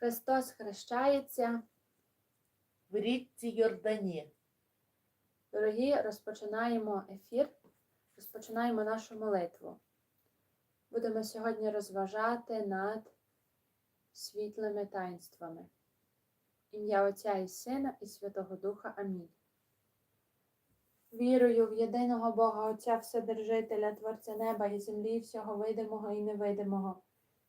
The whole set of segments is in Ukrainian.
Христос хрещається. в річці Йордані. Дорогі, розпочинаємо ефір, розпочинаємо нашу молитву. Будемо сьогодні розважати над світлими таїнствами. Ім'я Отця і Сина і Святого Духа. Амінь. Вірую в єдиного Бога Отця Вседержителя, Творця неба і землі, всього видимого і невидимого,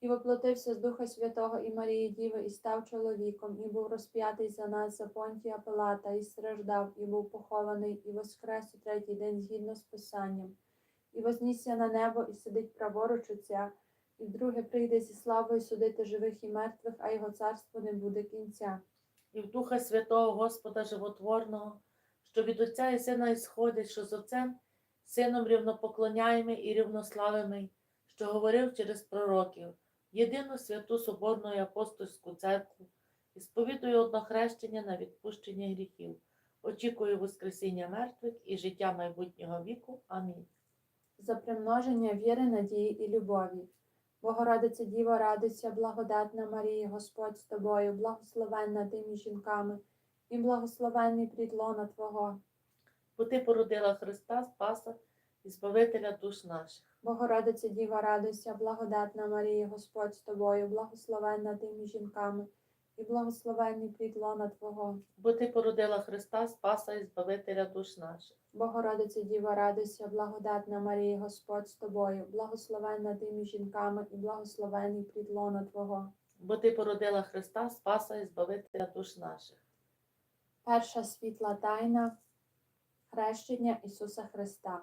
і воплотився з Духа Святого і Марії Діви, і став чоловіком, і був розп'ятий за нас за Понтія Пилата, і страждав, і був похований, і воскрес у третій день згідно з Писанням, і вознісся на небо, і сидить праворуч Отця, і вдруге прийде зі славою судити живих і мертвих, а його царство не буде кінця. і в Духа Святого Господа Животворного, що від Отця і Сина ісходить, що з Отцем, Сином рівнопоклоняємий і рівнославимий, що говорив через пророків, єдину святу Соборну і апостольську церкву, і сповідую однохрещення на відпущення гріхів, очікую Воскресіння мертвих і життя майбутнього віку. Амінь. За примноження віри, надії і любові. Богородиця Діво, радуйся, благодатна Марія, Господь з тобою, благословенна ти між жінками, і благословенний плід лона Твого. Бо ти породила Христа, Спаса і Збавителя душ наших. Богородиця Діва, радуйся, благодатна Марія, Господь з тобою, благословенна ти між жінками, і благословенний плід лона Твого. Бо ти породила Христа, Спаса і Збавителя душ наших. Богородиця Діва, радуйся, благодатна Марія, Господь з тобою, благословенна ти між жінками, і благословенний плід лона Твого. Бо ти породила Христа, Спаса і Збавителя душ наших. Перша світла тайна хрещення Ісуса Христа.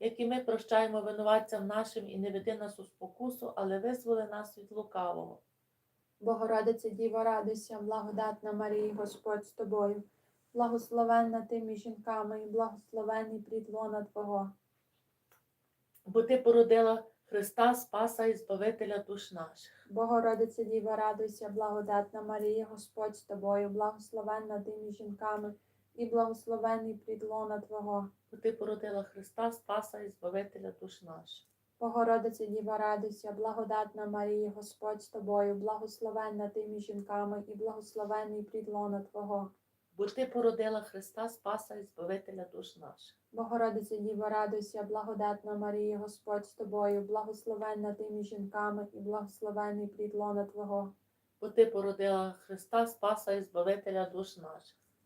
які ми прощаємо винуватцям нашим, і не веди нас у спокусу, але визволи нас від лукавого. Богородиця Діва, радуйся, благодатна Марія, Господь з тобою, благословенна ти між жінками, і благословенний плід лона Твого. Бо ти породила Христа, Спаса і Збавителя душ наших. Богородиця Діва, радуйся, благодатна Марія, Господь з тобою, благословенна ти між жінками, і благословенний плід лона Твого. Бо ти породила Христа, Спаса і Збавителя душ наших. Богородиця Діва, радуйся, благодатна Марія, Господь з тобою, благословенна ти між жінками, і благословенний плід лона Твого. Бо ти породила Христа, Спаса і Збавителя душ наших. Богородиця Діва, радуйся, благодатна Марія, Господь з тобою, благословенна ти між жінками, і благословенний плід лона Твого. Бо ти породила Христа, Спаса і Збавителя душ наших.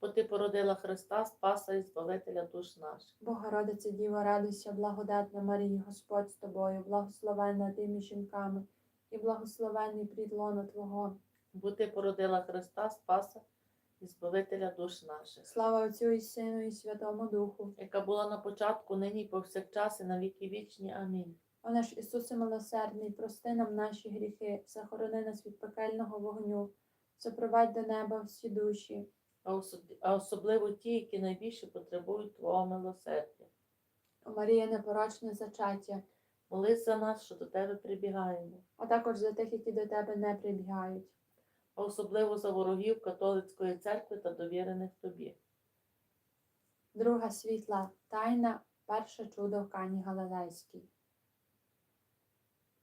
Бо ти породила Христа, Спаса і Збавителя душ наших. Богородиця Діва, радуйся, благодатна Марія, Господь з тобою, благословенна ти між жінками, і благословенний плід лона Твого. Бо ти породила Христа, Спаса і Збавителя душ наших. Слава Отцю і Сину, і Святому Духу. Яка була на початку, нині і повсякчас, і на віки вічні. Амінь. О наш Ісусе милосердний, прости нам наші гріхи, захорони нас від пекельного вогню, запровадь до неба всі душі. А особливо ті, які найбільше потребують Твого милосердя. Марія непорочне зачаття, Молись за нас, що до Тебе прибігаємо, а також за тих, які до тебе не прибігають. а особливо за ворогів католицької церкви та довірених Тобі. Друга світла тайна, перше чудо в Кані Галилейській.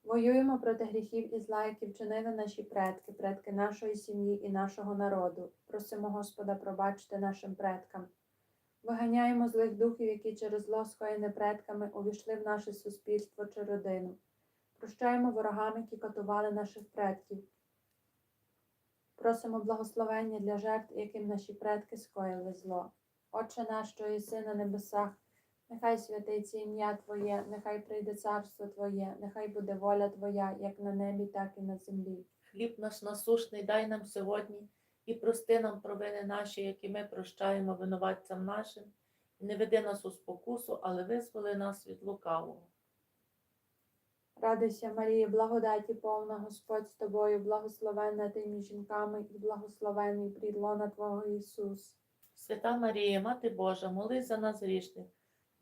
Воюємо проти гріхів і зла, які вчинили наші предки, предки нашої сім'ї і нашого народу. Просимо Господа пробачити нашим предкам. Виганяємо злих духів, які через зло скоєне предками увійшли в наше суспільство чи родину. Прощаємо ворогам, які катували наших предків. Просимо благословення для жертв, яким наші предки скоїли зло. Отче наш, що єси на небесах, нехай святиться ім'я Твоє, нехай прийде царство Твоє, нехай буде воля Твоя, як на небі, так і на землі. Хліб наш насушний дай нам сьогодні і прости нам провини наші, які ми прощаємо винуватцям нашим, і не веди нас у спокусу, але визволи нас від лукавого. Радуйся, Марія, благодаті повна Господь з тобою, благословенна ти між жінками, і благословений плід лона Твого Ісус. Свята Марія, Мати Божа, молись за нас грішних,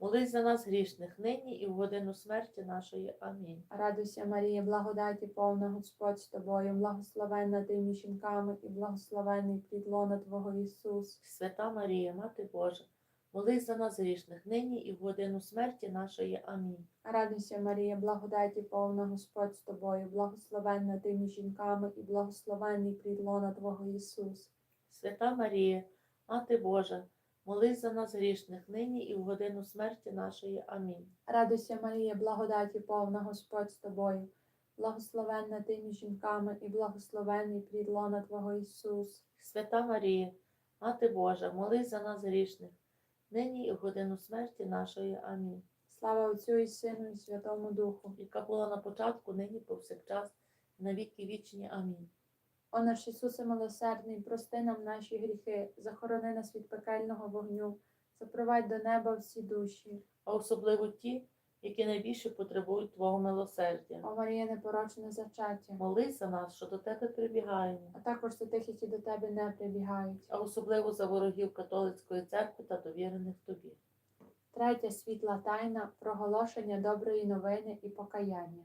молись за нас грішних, нині і в годину смерті нашої. Амінь. Радуйся, Марія, благодаті повна Господь з тобою, благословенна ти між жінками, і благословений плід лона Твого Ісус. Свята Марія, Мати Божа, молись за нас грішних, нині і в годину смерті нашої. Амінь. Радуйся, Марія, благодаті повна Господь з тобою, благословенна ти між жінками, і благословений плід лона Твого Ісус. Свята Марія, Мати Божа, молись за нас грішних, нині і в годину смерті нашої. Амінь. Радуйся, Марія, благодаті повна Господь з тобою, благословенна ти між жінками, і благословений плід лона Твого Ісус. Свята Марія, Мати Божа, молись за нас грішних, нині і в годину смерті нашої. Амінь. Слава Отцю і Сину, і Святому Духу. Яка була на початку, нині повсякчас, на віки вічні. Амінь. О наш Ісусе милосердний, прости нам наші гріхи, захорони нас від пекельного вогню, запровадь до неба всі душі. А особливо ті, які найбільше потребують Твого милосердя. О Марія, непорочне зачаття, Молись за нас, що до тебе прибігаємо, а також за тих, які до тебе не прибігають. а особливо за ворогів католицької церкви та довірених тобі. Третя світла тайна проголошення доброї новини і покаяння.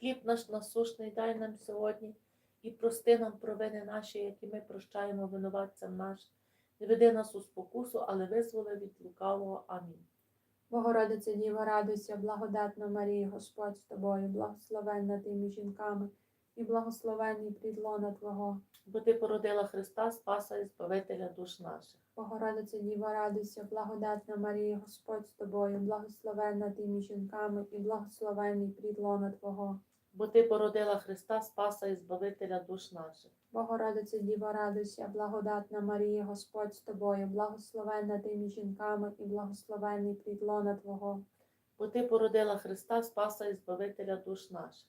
Хліб наш насушний дай нам сьогодні і прости нам провини наші, які ми прощаємо винуватцям нашим. Не веди нас у спокусу, але визволи від лукавого. Амінь. Богородице Діва, радуйся, благодатна Марія, Господь з тобою, благословенна ти між жінками, і благословенний плід лона Твого. бо ти породила Христа, Спаса і Збавителя душ наших. Богородиця Діва, радуйся, благодатна Марія, Господь з тобою, благословенна ти між жінками, і благословенний плід лона Твого. Бо ти породила Христа, Спаса і Збавителя душ наших. Богородиця Діва, радуйся, благодатна Марія, Господь з тобою, благословенна ти між жінками, і благословенний плід лона Твого. Бо ти породила Христа, Спаса і Збавителя душ наших.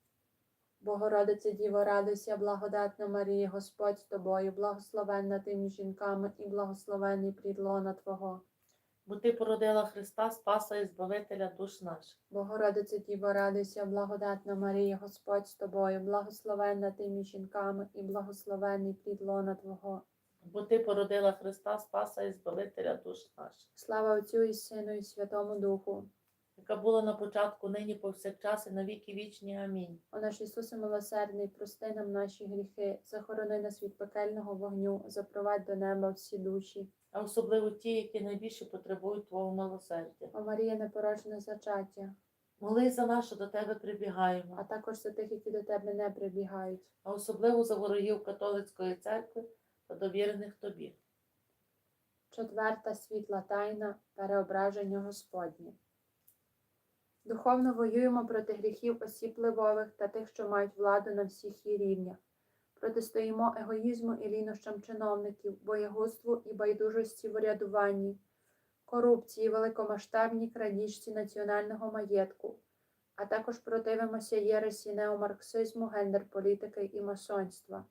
Богородиця Діво, радуйся, благодатна Марія, Господь з тобою, благословенна ти між жінками, і благословенний плід лона Твого. Бо ти породила Христа, Спаса і Збавителя душ наших. Богородиця Діво, радуйся, благодатна Марія, Господь з тобою, благословенна ти між жінками, і благословенний плід лона Твого. Бо ти породила Христа, Спаса і Збавителя душ наших. Слава Отцю і Сину, і Святому Духу. Яка була на початку, нині повсякчас і на віки вічні. Амінь. О наш Ісусе милосердний, прости нам наші гріхи, захорони нас від пекельного вогню, запровадь до неба всі душі. А особливо ті, які найбільше потребують Твого милосердя. О Марія, непорочне зачаття, Молись за нас, що до тебе прибігаємо, а також за тих, які до тебе не прибігають. а особливо за ворогів католицької церкви та довірених тобі. Четверта світла тайна переображення Господнє. Духовно воюємо проти гріхів осіб впливових та тих, що мають владу на всіх її рівнях. Протистоїмо егоїзму і лінощам чиновників, боягузтву і байдужості в урядуванні, корупції, великомасштабній крадіжці національного маєтку, а також противимося єресі неомарксизму, гендер-політики і масонства.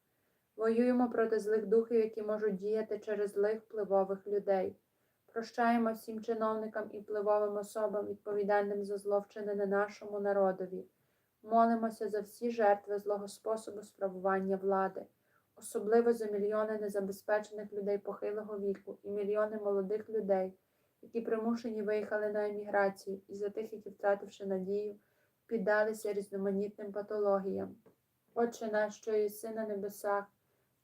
Воюємо проти злих духів, які можуть діяти через злих впливових людей. Прощаємо всім чиновникам і впливовим особам, відповідальним за зло вчинене нашому народові. Молимося за всі жертви злого способу справування влади, особливо за мільйони незабезпечених людей похилого віку і мільйони молодих людей, які примушені виїхали на еміграцію, і за тих, які, втративши надію, піддалися різноманітним патологіям. Отче наш, що єси на небесах,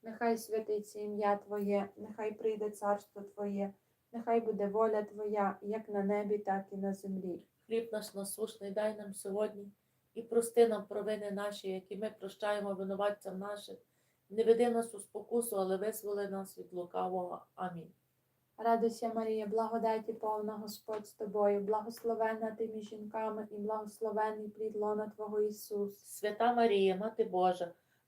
нехай святиться ім'я Твоє, нехай прийде царство Твоє, нехай буде воля Твоя, як на небі, так і на землі. Хліб наш насушний дай нам сьогодні і прости нам провини наші, які ми прощаємо винуватцям наших. Не веди нас у спокусу, але визволи нас від лукавого. Амінь. Радуйся, Марія, благодаті повна Господь з тобою, благословенна ти між жінками, і благословенний плід лона Твого Ісус. Свята Марія, Мати Божа,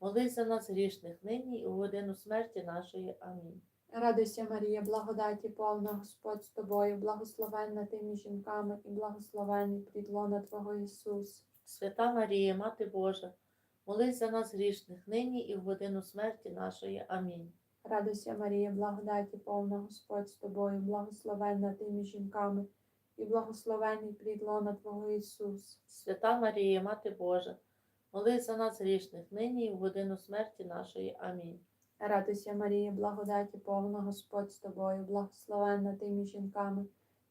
молись за нас грішних, нині і в годину смерті нашої. Амінь. Радуйся, Марія, благодаті повна Господь з тобою, благословенна ти між жінками, і благословенний плід лона Твого Ісус. Свята Марія, Мати Божа, молись за нас грішних, нині і в годину смерті нашої. Амінь. Радуйся, Марія, благодаті повна Господь з тобою, благословенна ти між жінками, і благословенний плід лона Твого Ісус. Свята Марія, Мати Божа, молись за нас грішних, нині і в годину смерті нашої. Амінь. Радуйся, Марія, благодаті повна Господь з тобою, благословенна ти між жінками,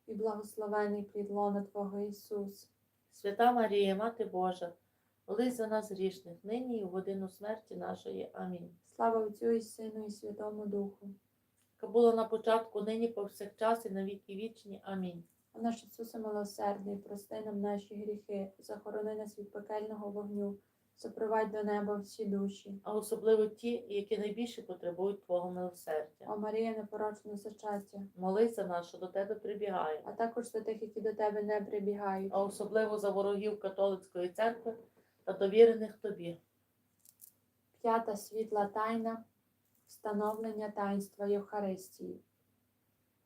і благословений плід лона Твого Ісус. Свята Марія, Мати Божа, молись за нас грішних, нині і в годину смерті нашої. Амінь. Слава Отцю і Сину, і Святому Духу. Яка було на початку, нині повсякчас і на віки вічні. Амінь. О наш Ісусе милосердний, прости нам наші гріхи, захорони нас від пекельного вогню, запровадь до неба всі душі. А особливо ті, які найбільше потребують Твого милосердя. О Марія, непорочна зачаття, Молись за нас, що до тебе прибігає, а також за тих, які до тебе не прибігають. а особливо за ворогів католицької церкви та довірених тобі. П'ята світла тайна встановлення таїнства Євхаристії.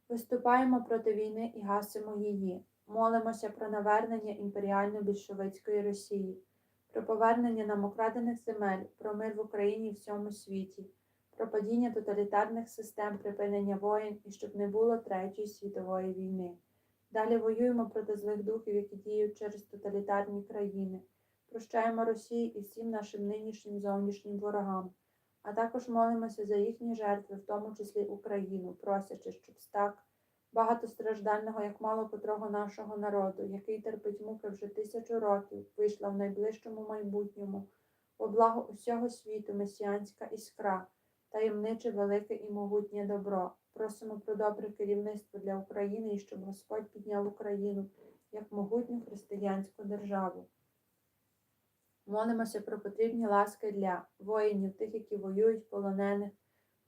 Виступаємо проти війни і гасимо її. Молимося про навернення імперіально-більшовицької Росії, про повернення нам украдених земель, про мир в Україні і всьому світі, про падіння тоталітарних систем, припинення воєн і щоб не було Третьої світової війни. Далі воюємо проти злих духів, які діють через тоталітарні країни. Прощаємо Росії і всім нашим нинішнім зовнішнім ворогам, а також молимося за їхні жертви, в тому числі Україну, просячи, щоб так багатостраждального, як мало котрого нашого народу, який терпить муки вже тисячу років, вийшла в найближчому майбутньому, во благо усього світу месіанська іскра, таємниче велике і могутнє добро. Просимо про добре керівництво для України і щоб Господь підняв Україну як могутню християнську державу. Молимося про потрібні ласки для воїнів, тих, які воюють, полонених,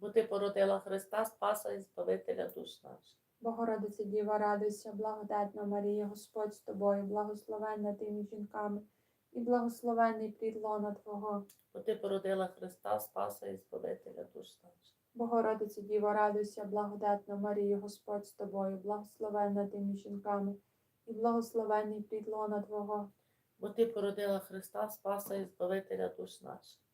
Бо ти породила Христа, Спаса і Збавителя душ наших. Богородице Діва, радуйся, благодатна Марія, Господь з тобою, благословенна ти між жінками, і благословений плід лона Твого. Бо ти породила Христа, Спаса і Збавителя душ наших. Богородице Діва, радуйся, благодатна Марія, Господь з тобою, благословенна ти між жінками, і благословений плід лона Твого. Бо ти породила Христа, Спаса і Збавителя душ наших.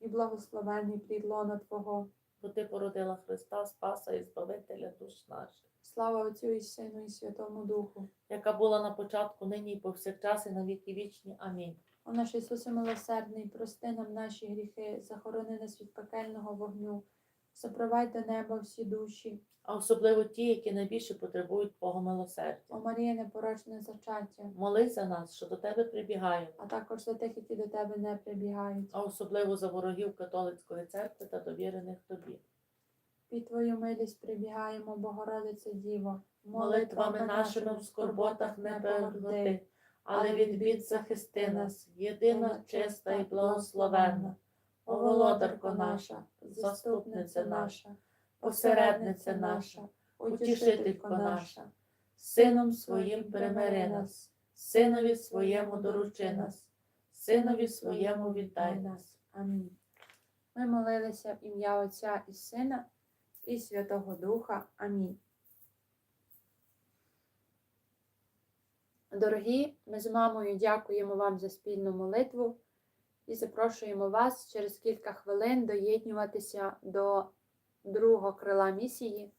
і благословений плід лона Твого. Бо ти породила Христа, Спаса і Збавителя душ наших. Слава Отцю і Сину, і Святому Духу. Яка була на початку, нині і повсякчас, і на віки вічні. Амінь. О наш Ісусе милосердний, прости нам наші гріхи, захорони нас від пекельного вогню, запровадь до неба всі душі. А особливо ті, які найбільше потребують Бога милосердя. О Марія, непорочне зачаття, Молись за нас, що до тебе прибігаємо, а також за тих, які до тебе не прибігають. а особливо за ворогів католицької церкви та довірених тобі. Під Твою милість прибігаємо, Богородице Діво. Молитвами нашими в скорботах не погорди, але від бід захисти нас, єдина, чиста і благословенна, Володарко наша, заступниця наша, посередниця наша, утішителько наша, Сином своїм примири нас, Синові своєму доручи нас, Синові своєму віддай нас. Амінь. Ми молилися в ім'я Отця і Сина і Святого Духа. Амінь. Дорогі, ми з мамою дякуємо вам за спільну молитву і запрошуємо вас через кілька хвилин доєднюватися до другого крила місії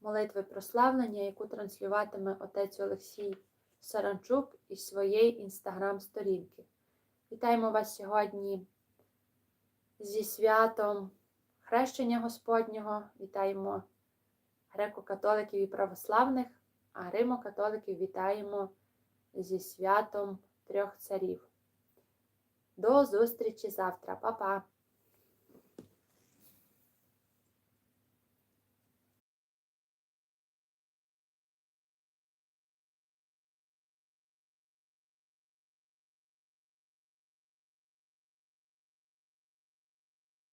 молитви прославлення, яку транслюватиме отець Олексій Саранчук із своєї інстаграм-сторінки. Вітаємо вас сьогодні зі святом Хрещення Господнього. Вітаємо греко-католиків і православних, а гримо-католиків вітаємо зі святом трьох царів. До зустрічі завтра, Па-па!